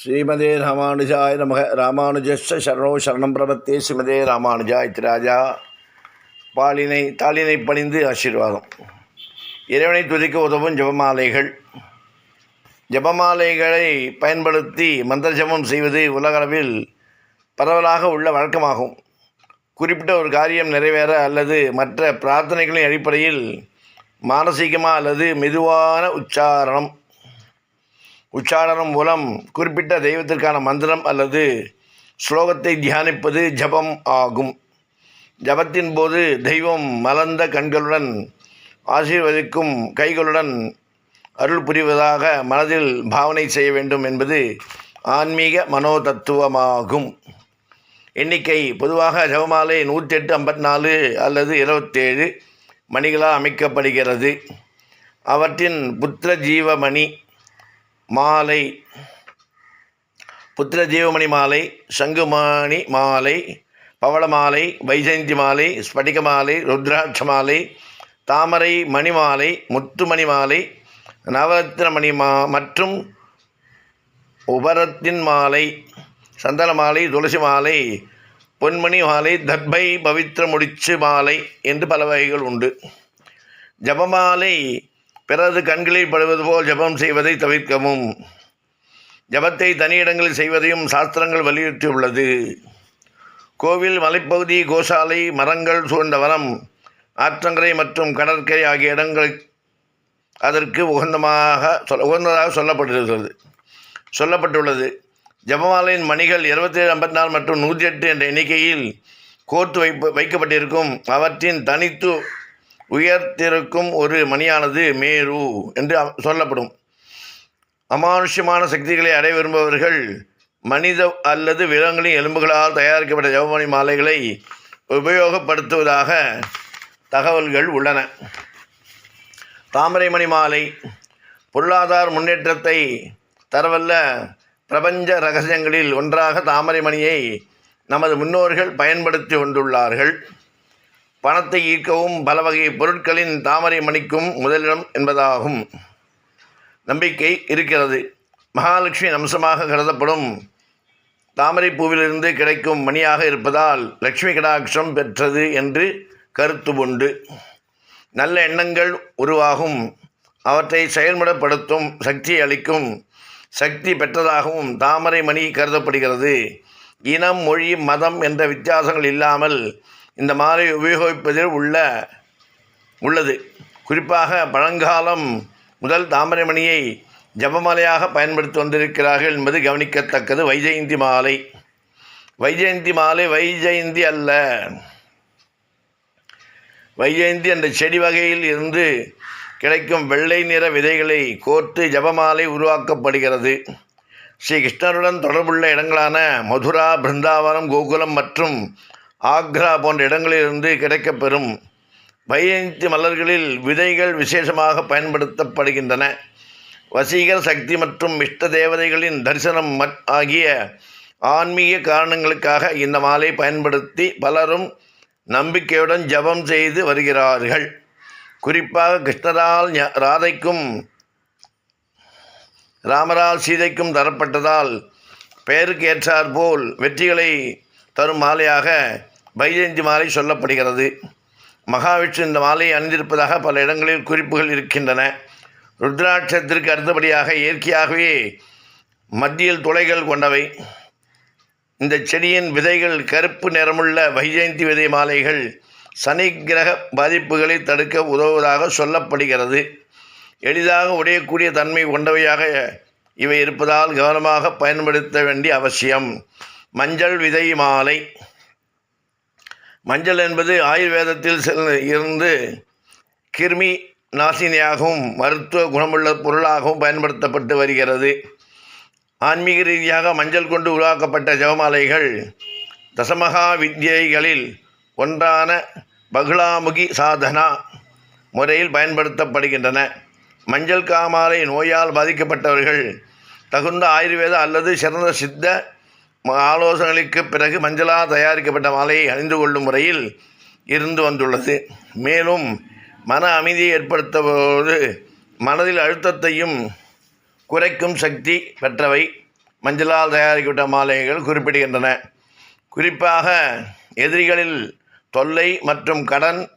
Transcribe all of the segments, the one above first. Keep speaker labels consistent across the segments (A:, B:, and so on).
A: ஸ்ரீமதே ராமானுஜாய நமக ராமானுஜஸ்ய சரணோ சரணம் பிரபத்தே ஸ்ரீமதே ராமானுஜா இத்திராஜா பாலினை தாளினை பணிந்து ஆசீர்வாதம். இறைவனை துதிக்க உதவும் ஜபமாலைகள். ஜபமாலைகளை பயன்படுத்தி மந்திர ஜபம் செய்வது உலகளவில் பரவலாக உள்ள வழக்கமாகும். குறிப்பிட்ட ஒரு காரியம் நிறைவேற அல்லது மற்ற பிரார்த்தனைகளின் அடிப்படையில் மானசீகமாக அல்லது மெதுவான உச்சாரணம். உச்சாரணம் மூலம் குறிப்பிட்ட தெய்வத்திற்கான மந்திரம் அல்லது ஸ்லோகத்தை தியானிப்பது ஜபம் ஆகும். ஜபத்தின் போது தெய்வம் மலர்ந்த கண்களுடன் ஆசீர்வதிக்கும் கைகளுடன் அருள் புரிவதாக மனதில் பாவனை செய்ய வேண்டும் என்பது ஆன்மீக மனோதத்துவமாகும். எண்ணிக்கை பொதுவாக ஜபமாலை நூற்றி எட்டு ஐம்பத்தி நாலு அல்லது இருபத்தேழு மணிகளால் அமைக்கப்படுகிறது. அவற்றின் புத்திர ஜீவமணி மாலை புத்திர ஜீவமணி மாலை சங்குமணி மாலை பவள மாலை வைஜெயந்தி மாலை ஸ்படிக மாலை ருத்ராட்ச மாலை தாமரை மணி மாலை முத்துமணி மாலை நவரத்ன மணி மா மற்றும் உபரத்தின் மாலை சந்தன மாலை துளசி மாலை பொன்மணி மாலை தர்பை பவித்திர முடிச்சு மாலை என்று பல வகைகள் உண்டு. ஜபமாலை பிறகு கண்களில் படுவது போல் ஜபம் செய்வதை தவிர்க்கவும். ஜபத்தை தனியிடங்களில் செய்வதையும் சாஸ்திரங்கள் வலியுறுத்தியுள்ளது. கோவில் மலைப்பகுதி கோசாலை மரங்கள் சூழ்ந்த வனம் ஆற்றங்கரை மற்றும் கடற்கரை ஆகிய இடங்கள் அதற்கு உகந்தமாக சொல் உகந்ததாக சொல்லப்பட்டிருக்கிறது. சொல்லப்பட்டுள்ளது. ஜபமாலையின் மணிகள் இருபத்தேழு ஐம்பத்தி நாலு மற்றும் நூற்றி எட்டு என்ற எண்ணிக்கையில் கோர்த்து வைப்பு வைக்கப்பட்டிருக்கும். அவற்றின் தனித்து உயர்த்திருக்கும் ஒரு மணியானது மேரு என்று சொல்லப்படும். அமானுஷ்யமான சக்திகளை அடைய விரும்பவர்கள் மனித அல்லது விலங்குகளின் எலும்புகளால் தயாரிக்கப்பட்ட ஜவமணி மாலைகளை உபயோகப்படுத்துவதாக தகவல்கள் உள்ளன. தாமரைமணி மாலை பொருளாதார முன்னேற்றத்தை தரவல்ல பிரபஞ்ச ரகசியங்களில் ஒன்றாக தாமரைமணியை நமது முன்னோர்கள் பயன்படுத்தி கொண்டுள்ளார்கள். பணத்தை ஈர்க்கவும் பல வகை பொருட்களின் தாமரை மணிக்கும் முதலிடம் என்பதாகும். நம்பிக்கை இருக்கிறது. மகாலட்சுமி அம்சமாக கருதப்படும். தாமரை பூவிலிருந்து கிடைக்கும் மணியாக இருப்பதால் லட்சுமி கடாட்சம் பெற்றது என்று கருத்து உண்டு. நல்ல எண்ணங்கள் உருவாகும். அவற்றை செயல்முறைப்படுத்தும் சக்தி அளிக்கும். சக்தி பெற்றதாகவும் தாமரை மணி கருதப்படுகிறது. இனம் மொழி மதம் என்ற வித்தியாசங்கள் இல்லாமல் இந்த மாதிரி உபயோகிப்பதில் உள்ள உள்ளது. குறிப்பாக பழங்காலம் முதல் தாமரைமணியை ஜபமாலையாக பயன்படுத்தி வந்திருக்கிறார்கள் என்பது கவனிக்கத்தக்கது. வைஜெயந்தி மாலை. வைஜெயந்தி மாலை வைஜெயந்தி அல்ல. வைஜெயந்தி என்ற செடி வகையில் இருந்து கிடைக்கும் வெள்ளை நிற விதைகளை கோர்த்து ஜபமாலை உருவாக்கப்படுகிறது. ஸ்ரீ கிருஷ்ணருடன் தொடர்புள்ள இடங்களான மதுரா பிருந்தாவனம் கோகுலம் மற்றும் ஆக்ரா போன்ற இடங்களிலிருந்து கிடைக்கப்பெறும் வைஜெயந்தி மலர்களில் விதைகள் விசேஷமாக பயன்படுத்தப்படுகின்றன. வசீகர சக்தி மற்றும் இஷ்ட தேவதைகளின் தரிசனம் ஆகிய ஆன்மீக காரணங்களுக்காக இந்த மாலை பயன்படுத்தி பலரும் நம்பிக்கையுடன் ஜெபம் செய்து வருகிறார்கள். குறிப்பாக கிருஷ்ணரால் ராதைக்கும் ராமரால் சீதைக்கும் தரப்பட்டதால் பெயருக்கு ஏற்றாற்போல் வெற்றிகளை தரும் மாலையாக பைஜெயந்தி மாலை சொல்லப்படுகிறது. மகாவிஷ்ணு இந்த மாலையை அணிந்திருப்பதாக பல இடங்களில் குறிப்புகள் இருக்கின்றன. ருத்ராட்சத்திற்கு அடுத்தபடியாக இயற்கையாகவே மத்தியில் துளைகள் கொண்டவை. இந்த செடியின் விதைகள் கருப்பு நிறமுள்ள வைஜெயந்தி விதை மாலைகள் சனி கிரக பாதிப்புகளை தடுக்க உதவுவதாக சொல்லப்படுகிறது. எளிதாக உடையக்கூடிய தன்மை கொண்டவையாக இவை இருப்பதால் கவனமாக பயன்படுத்த வேண்டிய அவசியம். மஞ்சள் விதை மாலை. மஞ்சள் என்பது ஆயுர்வேதத்தில் இருந்து கிருமி நாசினியாகவும் மருத்துவ குணமுள்ள பொருளாகவும் பயன்படுத்தப்பட்டு வருகிறது. ஆன்மீக ரீதியாக மஞ்சள் கொண்டு உருவாக்கப்பட்ட ஜபமாலைகள் தசமகா வித்யைகளில் ஒன்றான பகுலாமுகி சாதனா முறையில் பயன்படுத்தப்படுகின்றன. மஞ்சள் காமாலை நோயால் பாதிக்கப்பட்டவர்கள் தகுந்த ஆயுர்வேத அல்லது சிறந்த சித்த ஆலோசனைகளுக்கு பிறகு மஞ்சளால் தயாரிக்கப்பட்ட மாலையை அணிந்து கொள்ளும் முறையில் இருந்து வந்துள்ளது. மேலும் மன அமைதியை ஏற்படுத்தும்போது மனதில் அழுத்தத்தையும் குறைக்கும் சக்தி பெற்றவை மஞ்சளால் தயாரிக்கப்பட்ட மாலைகள் குறிப்பிடுகின்றன. குறிப்பாக எதிரிகளில் தொல்லை மற்றும் கடன்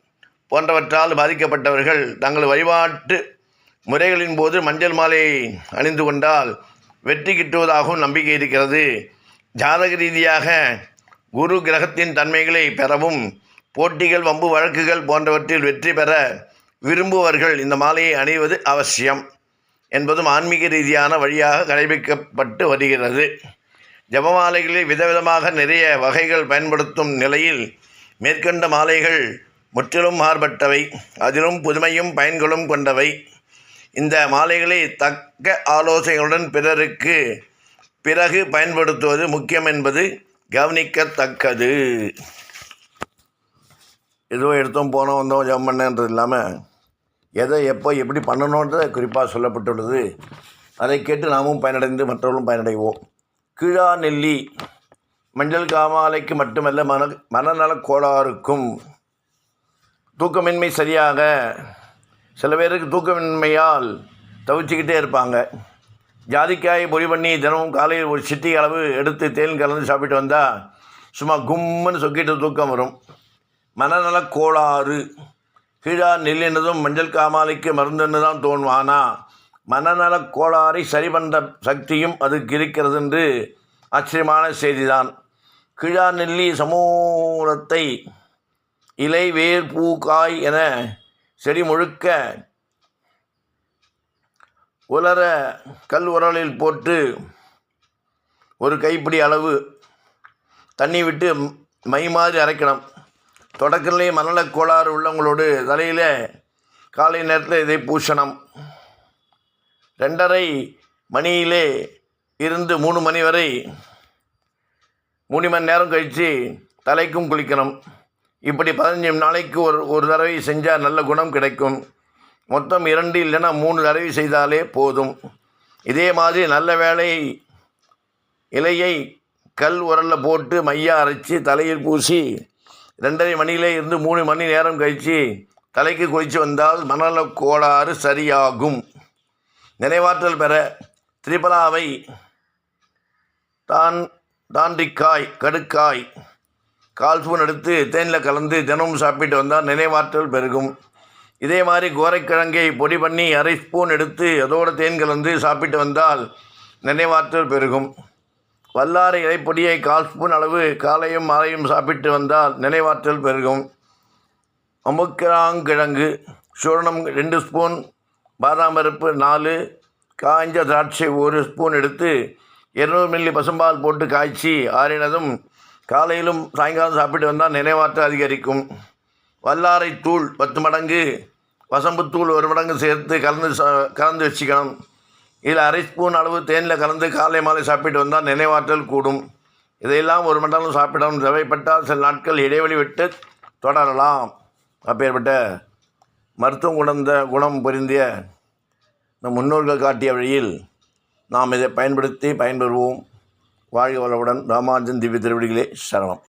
A: போன்றவற்றால் பாதிக்கப்பட்டவர்கள் தங்கள் வழிபாட்டு முறைகளின் போது மஞ்சள் மாலையை அணிந்து கொண்டால் வெற்றி கிட்டுவதாகவும் நம்பிக்கை இருக்கிறது. ஜாதக ரீதியாக குரு கிரகத்தின் தன்மைகளை பெறவும் போட்டிகள் வம்பு வழக்குகள் போன்றவற்றில் வெற்றி பெற விரும்புவர்கள் இந்த மாலையை அணிவது அவசியம் என்பதும் ஆன்மீக ரீதியான வழியாக கடைபிடிக்கப்பட்டு வருகிறது. ஜபமாலைகளில் விதவிதமாக நிறைய வகைகள் பயன்படுத்தும் நிலையில் மேற்கண்ட மாலைகள் முற்றிலும் மாறுபட்டவை. அதிலும் புதுமையும் பயன்களும் கொண்டவை. இந்த மாலைகளை தக்க ஆலோசனைகளுடன் பிறருக்கு பிறகு பயன்படுத்துவது முக்கியம் என்பது கவனிக்கத்தக்கது. ஏதோ எடுத்தோம் போனோம் வந்தோம் ஜம் பண்ணன்றது இல்லாமல் எதை எப்போ எப்படி பண்ணணுன்றதை குறிப்பாக சொல்லப்பட்டுள்ளது. அதை கேட்டு நாமும் பயனடைந்து மற்றவர்களும் பயனடைவோம். கீழா நெல்லி மஞ்சள் காமாலைக்கு மட்டுமல்ல மன மனநலக் கோளாறுக்கும் தூக்கமின்மை சரியாக சில பேருக்கு தூக்கமின்மையால் தவிச்சுக்கிட்டே இருப்பாங்க. ஜாதிக்காயை பொறி பண்ணி தினமும் காலையில் ஒரு சிட்டி அளவு எடுத்து தேன் கலந்து சாப்பிட்டு வந்தால் சும்மா கும்முன்னு சொக்கிட்டு தூக்கம் வரும். மனநலக் கோளாறு. கீழா நெல்லினதும் மஞ்சள் காமாலைக்கு மருந்துன்னு தான் தோணும்? ஆனால் மனநலக் கோளாறை சரி பண்ணுற சக்தியும் அதுக்கு இருக்கிறது என்று ஆச்சரியமான செய்திதான். கீழா நெல்லி சமூலத்தை இலை வேர் பூ காய் என செடி முழுக்க உலர கல் உரலில் போட்டு ஒரு கைப்பிடி அளவு தண்ணி விட்டு மை மாதிரி அரைக்கணும். தொடக்கத்திலே மணலக் கோளாறு உள்ளவங்களோடு தலையில் காலை நேரத்தில் இதை பூசணும். ரெண்டரை மணியிலே இருந்து மூணு மணி வரை மூணு மணி நேரம் கழித்து தலைக்கும் குளிக்கணும். இப்படி பதினஞ்சு நாளைக்கு ஒரு ஒரு தடவை செஞ்சால் நல்ல குணம் கிடைக்கும். மொத்தம் இரண்டு இல்லைன்னா மூணு தடவை செய்தாலே போதும். இதே மாதிரி நல்ல வேலை இலையை கல் உரலில் போட்டு மையா அரைச்சி தலையில் பூசி ரெண்டரை மணியிலே இருந்து மூணு மணி நேரம் கழித்து தலைக்கு குளித்து வந்தால் மணலக் கோளாறு சரியாகும். நினைவாற்றல் பெற திரிபலாவை தான் தாண்டிக்காய் கடுக்காய் கால் ஸ்பூன் எடுத்து தேனில் கலந்து தினமும் சாப்பிட்டு வந்தால் நினைவாற்றல் பெருகும். இதே மாதிரி கோரைக்கிழங்கை பொடி பண்ணி அரை ஸ்பூன் எடுத்து அதோட தேன் கலந்து சாப்பிட்டு வந்தால் நினைவாற்றல் பெருகும். வல்லாரை இலைப்பொடியை கால் ஸ்பூன் அளவு காலையும் மாலையும் சாப்பிட்டு வந்தால் நினைவாற்றல் பெருகும். அமுக்கிராங்கிழங்கு சூரணம் ரெண்டு ஸ்பூன் பாதாம் பருப்பு நாலு காய்ஞ்ச திராட்சை ஒரு ஸ்பூன் எடுத்து இருநூறு மில்லி பசும்பால் போட்டு காய்ச்சி ஆறினதும் காலையிலும் சாயங்காலம் சாப்பிட்டு வந்தால் நினைவாற்றல் அதிகரிக்கும். வல்லாரை தூள் பத்து மடங்கு வசம்புத்தூள் ஒரு மடங்கு சேர்த்து கலந்து கலந்து வச்சுக்கணும். இதில் அரை ஸ்பூன் அளவு தேனில் கலந்து காலை மாலை சாப்பிட்டு வந்தால் நினைவாற்றல் கூடும். இதையெல்லாம் ஒரு மண்டலம் சாப்பிடணும். தேவைப்பட்டால் சில நாட்கள் இடைவெளி விட்டு தொடரலாம். அப்பேற்பட்ட மருத்துவம் குணந்த குணம் பொருந்திய நம் முன்னோர்கள் காட்டிய வழியில் நாம் இதை பயன்படுத்தி பயன்பெறுவோம். வாழ்க வளவுடன் ராமானுஜன் திவ்ய திருவடிகளே சரணம்.